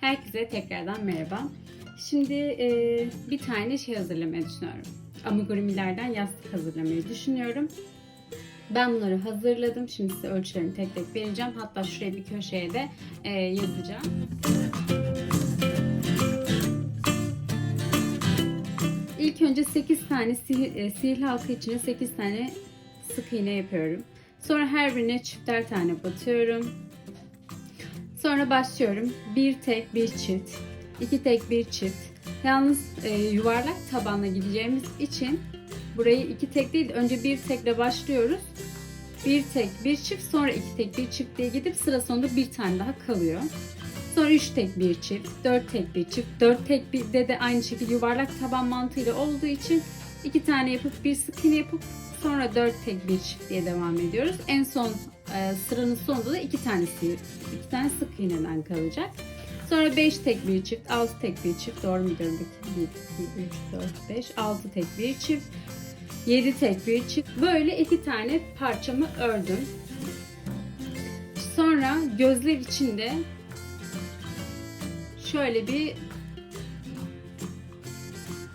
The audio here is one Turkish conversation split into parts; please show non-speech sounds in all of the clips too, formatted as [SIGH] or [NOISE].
Herkese tekrardan merhaba. Şimdi e, bir tane şey hazırlamayı düşünüyorum. Amigurimilerden yastık hazırlamayı düşünüyorum. Ben bunları hazırladım. Şimdi size ölçülerini tek tek vereceğim. Hatta şuraya bir köşeye de e, yazacağım. İlk önce 8 tane sihir, e, sihirli halka içine 8 tane sık iğne yapıyorum. Sonra her birine çifter tane batıyorum. Sonra başlıyorum. Bir tek bir çift, iki tek bir çift. Yalnız e, yuvarlak tabanla gideceğimiz için burayı iki tek değil önce bir tekle başlıyoruz. Bir tek bir çift sonra iki tek bir çift diye gidip sıra sonunda bir tane daha kalıyor. Sonra üç tek bir çift, dört tek bir çift, dört tek bir de de aynı şekilde yuvarlak taban mantığıyla olduğu için iki tane yapıp bir sık iğne yapıp sonra dört tek bir çift diye devam ediyoruz. En son e, sıranın sonunda da iki tane sihir, iki tane sık iğneden kalacak. Sonra 5 tek bir çift, 6 tek bir çift, doğru mu gidiyorum? 1, 2, 3, 4, 5, 6 tek bir çift, 7 tek bir çift. Böyle iki tane parçamı ördüm. Sonra gözler içinde şöyle bir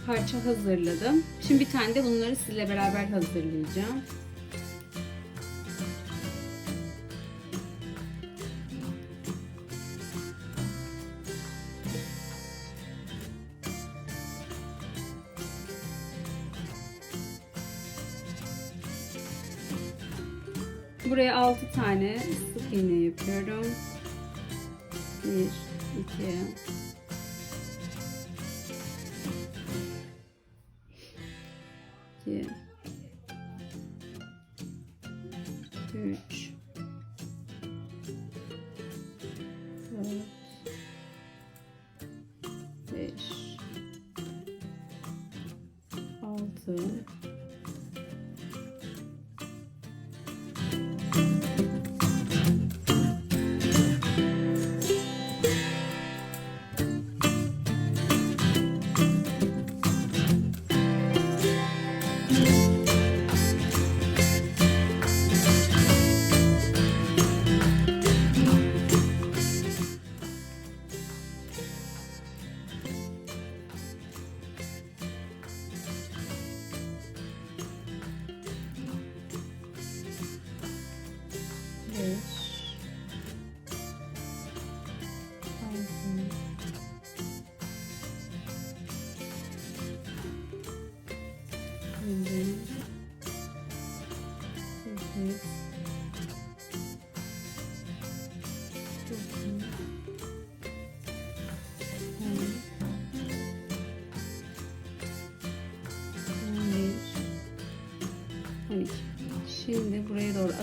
parça hazırladım. Şimdi bir tane de bunları sizle beraber hazırlayacağım. Buraya 6 tane sık iğne yapıyorum. 1 2 2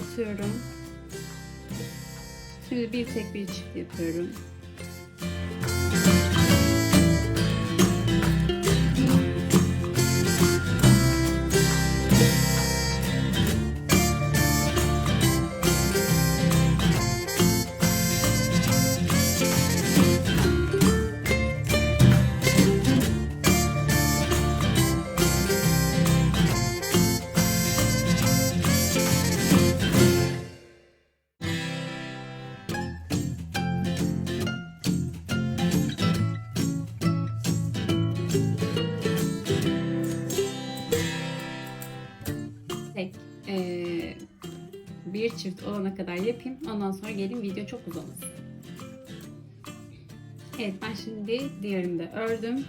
atıyorum. Şimdi bir tek bir çift yapıyorum. Çift olana kadar yapayım. Ondan sonra gelin video çok uzamasın. Evet ben şimdi diğerini de ördüm.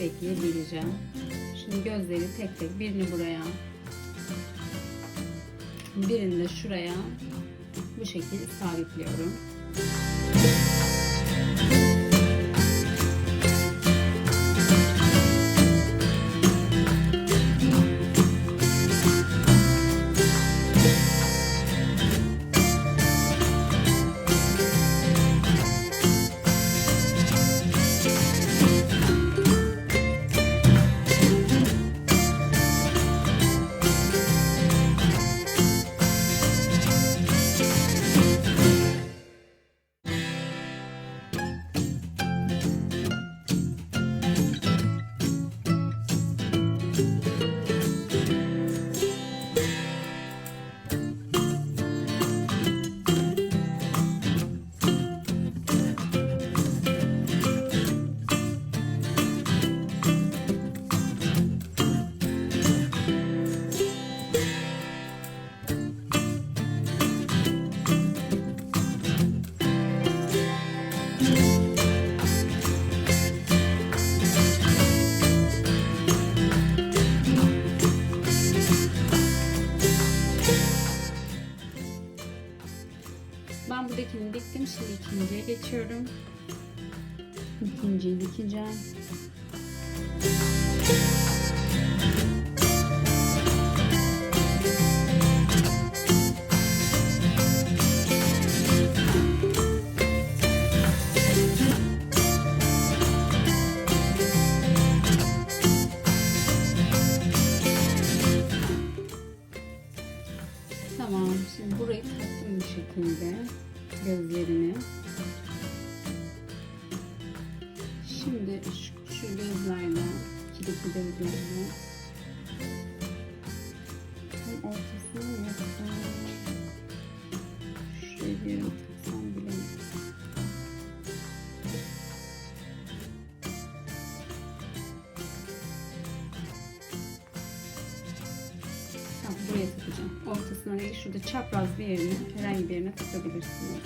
Ekleyebileceğim. Şimdi gözleri tek tek birini buraya birini de şuraya bu şekilde sabitliyorum. Ben buradakini diktim. Şimdi ikinciye geçiyorum. İkinciyi dikeceğim. Tamam. Şimdi burayı taktım bu şekilde. Gözlerini. Şimdi şu, şu gözlerle, kilitli gözlerle Şurada çapraz bir yerine, herhangi bir yerine takabilirsiniz.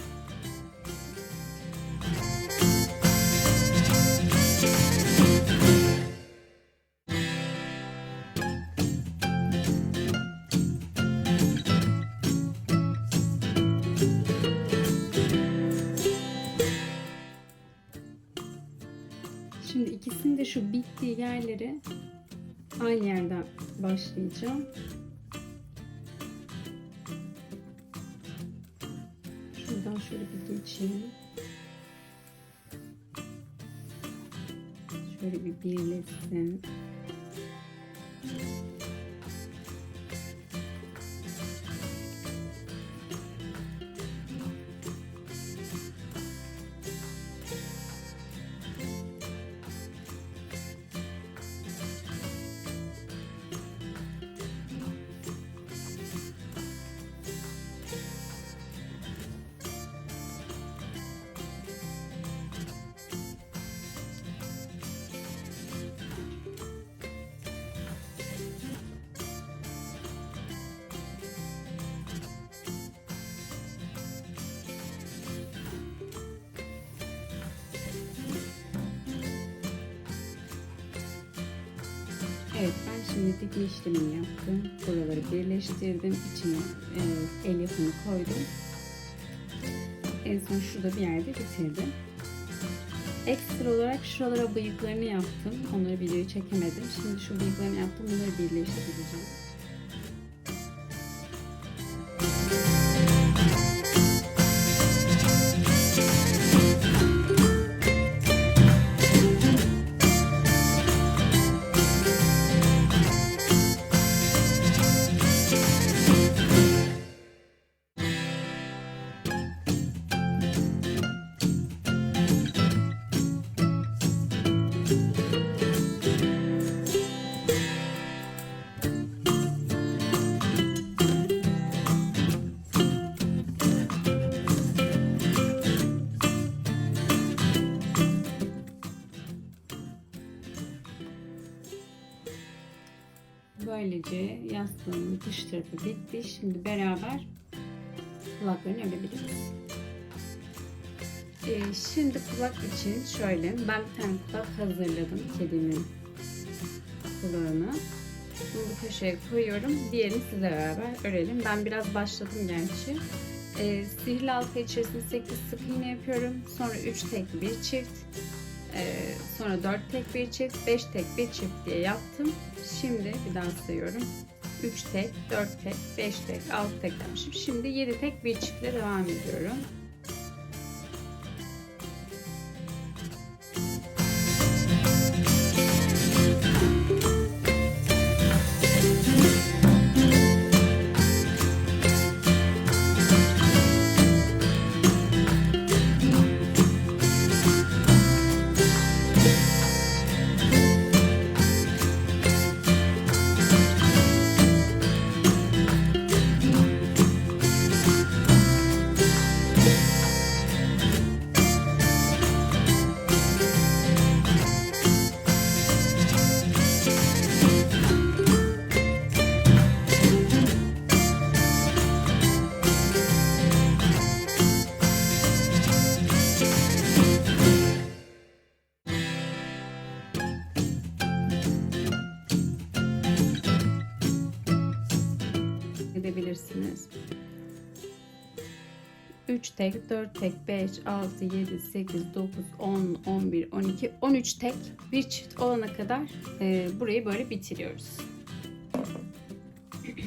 Şimdi ikisinin de şu bittiği yerleri aynı yerden başlayacağım. Şöyle bir geçeyim. Şöyle bir birleşsin. Şimdi dikme işlemini yaptım. Buraları birleştirdim. İçine e, el yapımı koydum. En son şurada bir yerde bitirdim. Ekstra olarak şuralara bıyıklarını yaptım. Onları videoyu çekemedim. Şimdi şu bıyıklarını yaptım. Bunları birleştireceğim. Böylece yastığın dış tarafı bitti. Şimdi beraber kulaklarını örebiliriz. Ee, şimdi kulak için şöyle ben bir tane kulak hazırladım kedimin kulağını. Bunu bu köşeye koyuyorum. Diğerini size beraber örelim. Ben biraz başladım gerçi. Ee, sihirli halka içerisinde 8 sık iğne yapıyorum. Sonra 3 tek bir çift. Ee, sonra 4 tek bir çift, 5 tek bir çift diye yaptım. Şimdi bir daha sayıyorum. 3 tek, 4 tek, 5 tek, 6 tek yapmışım. Şimdi 7 tek bir çiftle devam ediyorum. Tek, 4 tek, 5, 6, 7, 8, 9, 10, 11, 12, 13 tek bir çift olana kadar e, burayı böyle bitiriyoruz. [CLEARS THROAT]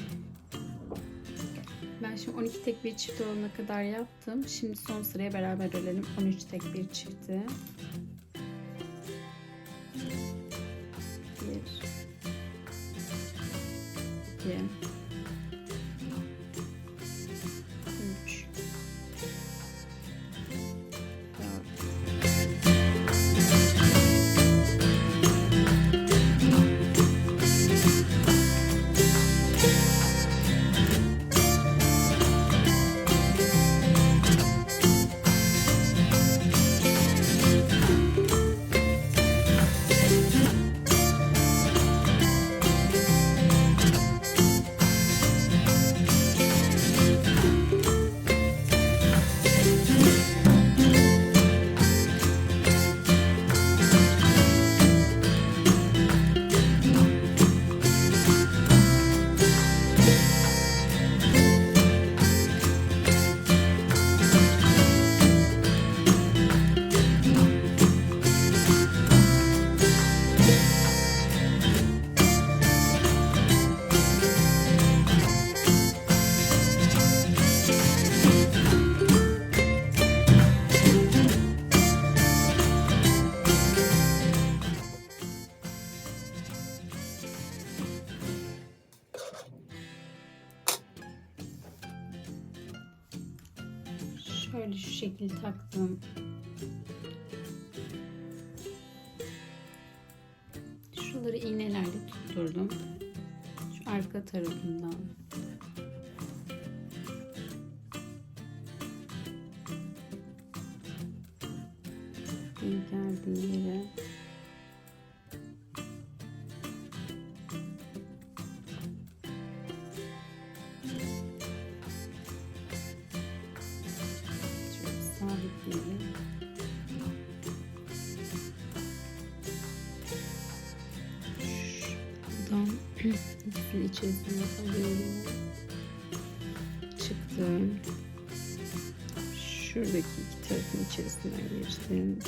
Ben şimdi 12 tek bir çift olana kadar yaptım. Şimdi son sıraya beraber örelim. 13 tek bir çifti. Şuraları iğnelerle tutturdum. Şu arka tarafından. İkisini içerisine alıyorum. Çıktım. Şuradaki iki tarafın içerisinden geçtim.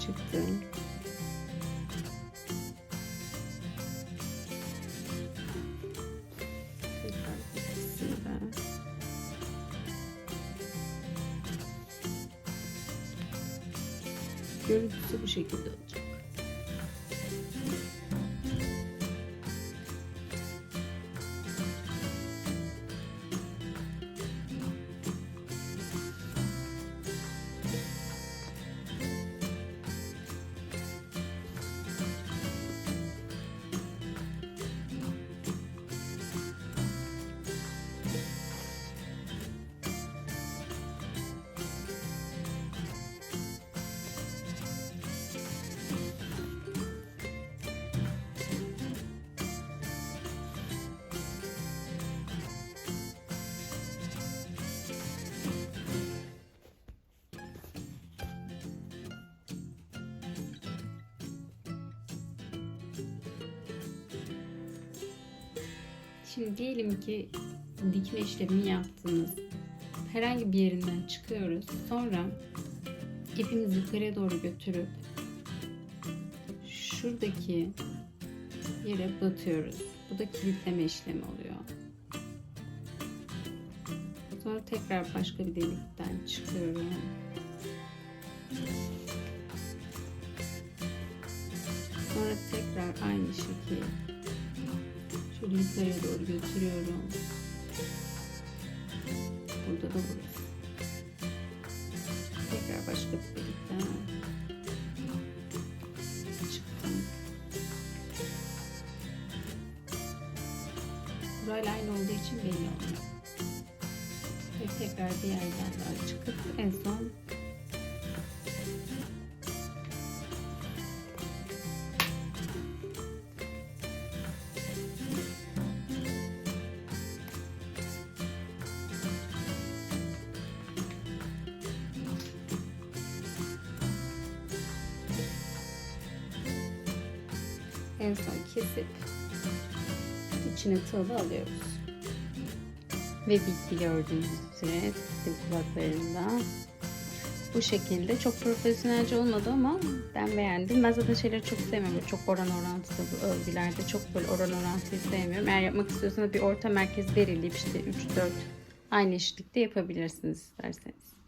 Çıktım. Şimdi diyelim ki dikme işlemini yaptınız. Herhangi bir yerinden çıkıyoruz. Sonra ipimizi yukarıya doğru götürüp şuradaki yere batıyoruz. Bu da kilitleme işlemi oluyor. Sonra tekrar başka bir delikten çıkıyorum. Yukarıya doğru götürüyorum. En son kesip içine tığla alıyoruz. Ve bitti gördüğünüz üzere sistem kulaklarında. Bu şekilde çok profesyonelce olmadı ama ben beğendim. Ben zaten şeyleri çok sevmiyorum. Çok oran orantılı bu örgülerde. Çok böyle oran orantıyı sevmiyorum. Eğer yapmak istiyorsanız bir orta merkez belirleyip işte 3-4 aynı eşitlikte yapabilirsiniz isterseniz.